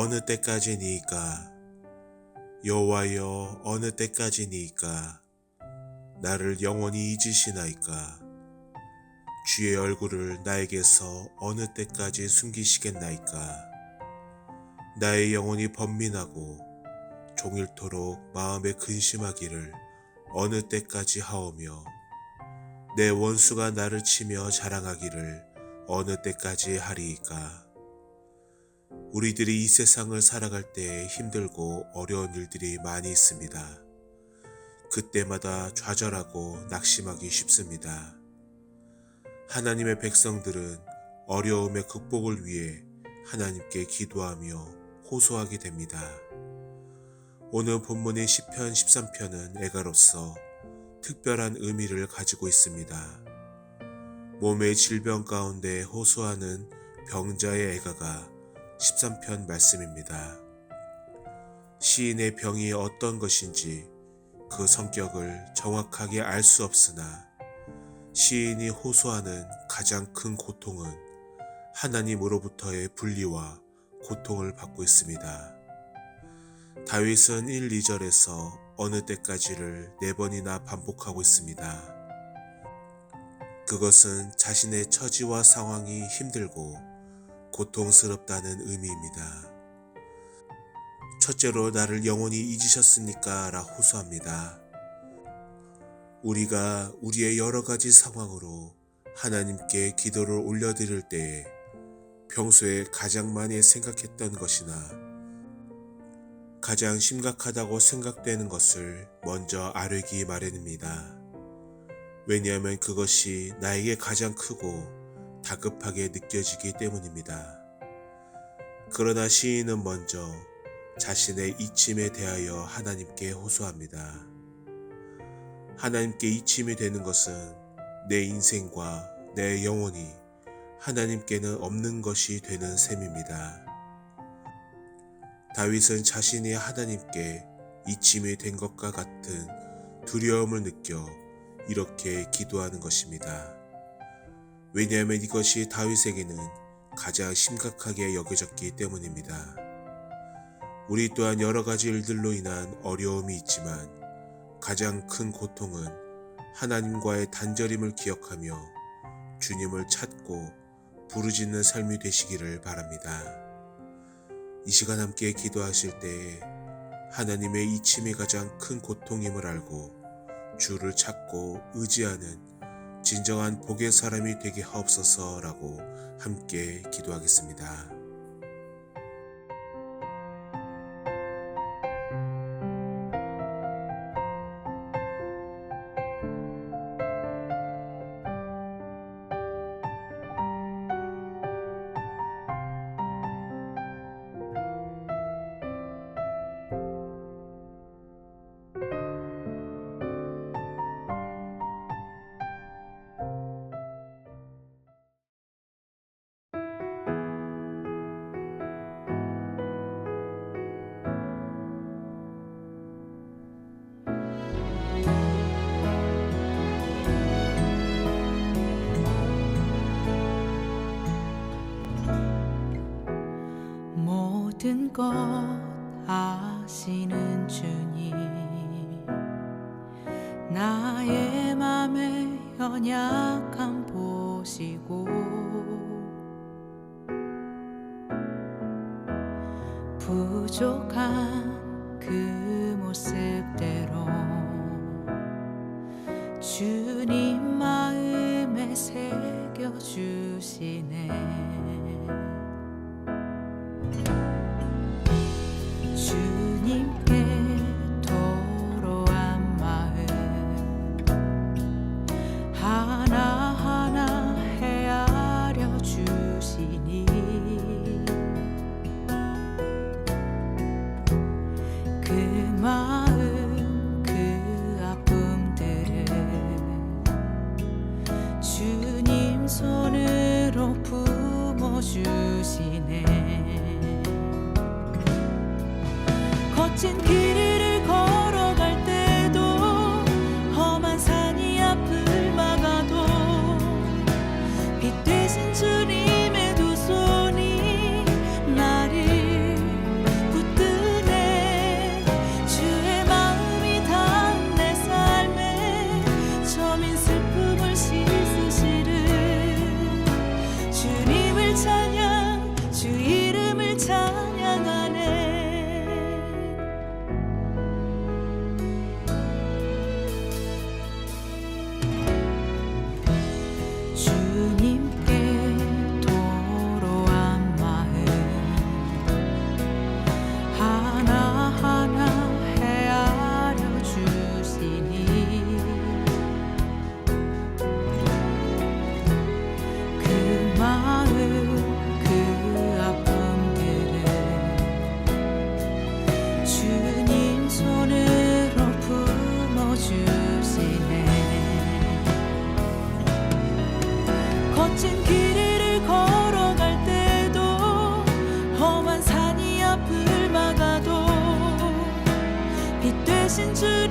어느 때까지니까 여호와여 어느 때까지니까 나를 영원히 잊으시나이까? 주의 얼굴을 나에게서 어느 때까지 숨기시겠나이까? 나의 영혼이 번민하고 종일토록 마음에 근심하기를 어느 때까지 하오며 내 원수가 나를 치며 자랑하기를 어느 때까지 하리이까 우리들이 이 세상을 살아갈 때 힘들고 어려운 일들이 많이 있습니다. 그때마다 좌절하고 낙심하기 쉽습니다. 하나님의 백성들은 어려움의 극복을 위해 하나님께 기도하며 호소하게 됩니다. 오늘 본문의 10편 13편은 애가로서 특별한 의미를 가지고 있습니다. 몸의 질병 가운데 호소하는 병자의 애가가 13편 말씀입니다. 시인의 병이 어떤 것인지 그 성격을 정확하게 알 수 없으나 시인이 호소하는 가장 큰 고통은 하나님으로부터의 분리와 고통을 받고 있습니다. 다윗은 1, 2절에서 어느 때까지를 네 번이나 반복하고 있습니다. 그것은 자신의 처지와 상황이 힘들고 고통스럽다는 의미입니다. 첫째로 나를 영원히 잊으셨습니까? 라 호소합니다. 우리가 우리의 여러 가지 상황으로 하나님께 기도를 올려드릴 때에 평소에 가장 많이 생각했던 것이나 가장 심각하다고 생각되는 것을 먼저 아뢰기 마련입니다. 왜냐하면 그것이 나에게 가장 크고 다급하게 느껴지기 때문입니다. 그러나 시인은 먼저 자신의 이침에 대하여 하나님께 호소합니다. 하나님께 이침이 되는 것은 내 인생과 내 영혼이 하나님께는 없는 것이 되는 셈입니다. 다윗은 자신이 하나님께 이침이 된 것과 같은 두려움을 느껴 이렇게 기도하는 것입니다. 왜냐하면 이것이 다윗에게는 가장 심각하게 여겨졌기 때문입니다. 우리 또한 여러 가지 일들로 인한 어려움이 있지만 가장 큰 고통은 하나님과의 단절임을 기억하며 주님을 찾고 부르짖는 삶이 되시기를 바랍니다. 이 시간 함께 기도하실 때에 하나님의 이침이 가장 큰 고통임을 알고 주를 찾고 의지하는 진정한 복의 사람이 되게 하옵소서라고 함께 기도하겠습니다. 모든 것 아시는 주님. 나의 맘의 연약함 보시고 부족한 그 모습대로 주님 마음에 새겨주시네 주시네. 거친 길을 거친 길을 걸어갈 때도 험한 산이 앞을 막아도 빛 대신 주